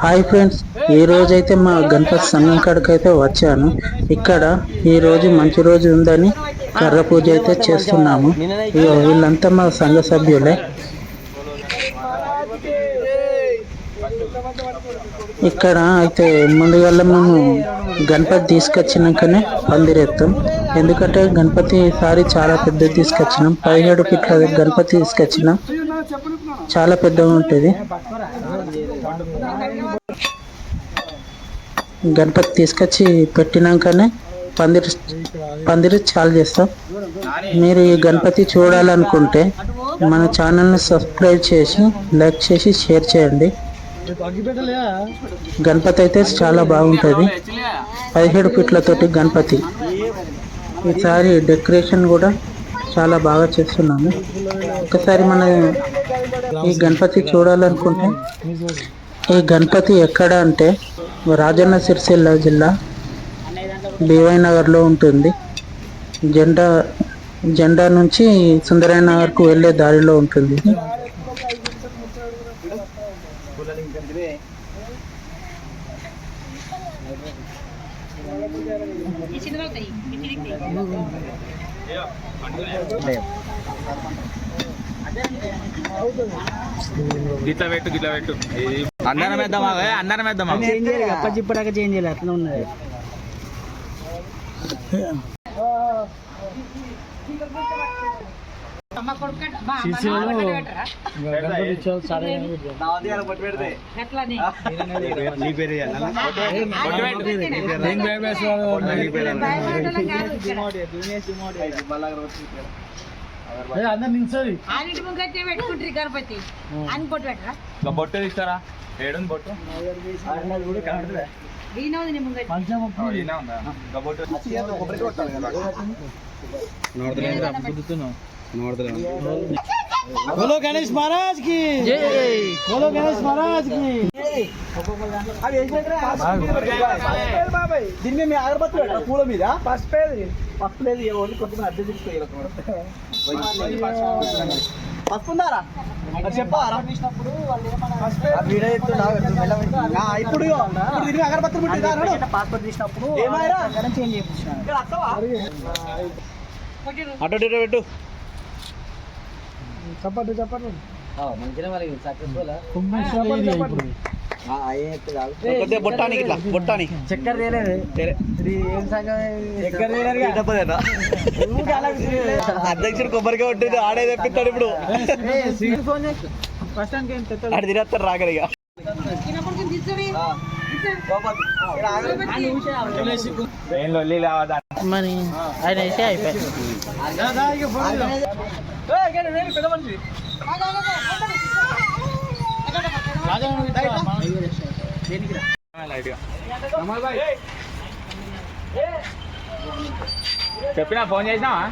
Hi friends ఈ రోజు అయితే మా గణపతి సంఘం కాడికి అయితే వచ్చాను. ఇక్కడ ఈ రోజు మంచి రోజు ఉందని కర్ర పూజ అయితే చేస్తున్నాము. వీళ్ళంతా మా సంఘ సభ్యులే. ఇక్కడ అయితే ముందుగా మేము గణపతి తీసుకొచ్చినాకనే పందిరేస్తాం ఎందుకంటే గణపతి సారి చాలా పెద్దది తీసుకొచ్చినాం. పదిహేడు ఫీట్ల గణపతి తీసుకొచ్చినాం. చాలా పెద్దగా ఉంటుంది. గణపతి తీసుకొచ్చి పెట్టినాకనే పందిరి పందిరి చాలు చేస్తాం. మీరు ఈ గణపతి చూడాలనుకుంటే మన ఛానల్ని సబ్స్క్రైబ్ చేసి లైక్ చేసి షేర్ చేయండి. గణపతి అయితే చాలా బాగుంటుంది. పదిహేడు ఫీట్లతోటి గణపతి. ఈసారి డెకరేషన్ కూడా చాలా బాగా చేస్తున్నాము. ఒకసారి మన ఈ గణపతి చూడాలనుకుంటే ఈ గణపతి ఎక్కడ అంటే రాజన్న సిరిసిల్ల జిల్లా బీవై నగర్లో ఉంటుంది. జెండా జెండా నుంచి సుందరయ్య నగర్కు వెళ్ళే దారిలో ఉంటుంది. గిట్ల పెట్టు గిట్ల పెట్టు. అందరం వేద్దామా అందరం వేద్దామా చేంజ్ చేయాలి అప్పటి ఇప్పటిదాకా చేంజ్ చేయాలి అట్లా ఉన్నది? బొట్టు ముంగట్టే పెట్టుకుంటారు గణపతి అని పొట్టు పెట్టరా బొట్టు తీస్తారా ఏడుంది బోలో గణేష్ మహారాజ్కి బోలో గణేష్ మహారాజ్కి దీని మీద అగరబత్తి పెట్టారు? పూల మీద? ఫస్ట్ పేది ఫస్ట్ లేదు కొద్దిగా అర్థం చేసుకోవాలి. పసుపు ఉందారా ఇప్పుడు పెట్టి పాస్పోర్ట్ తీసినప్పుడు ఏమాయరా చేంజ్ చేయించిన అటు ఇటు పెట్టు. చప్పట్లు చప్పట్లు మంచిగా మరి సక్సెస్ఫుల్ బొట్టానికి ఇట్లా బొట్టానికి చక్కెర తేలేదు ఏం చక్కెర అధ్యక్షుడు కొబ్బరిగా ఉంటుంది ఆడే తెప్పిస్తాడు ఇప్పుడు ఆడు తినేస్తారు రాగలిగా మరి ఆయన అయితే అయిపోయింది లైట్గా చెప్పినా ఫోన్ చేసినావా?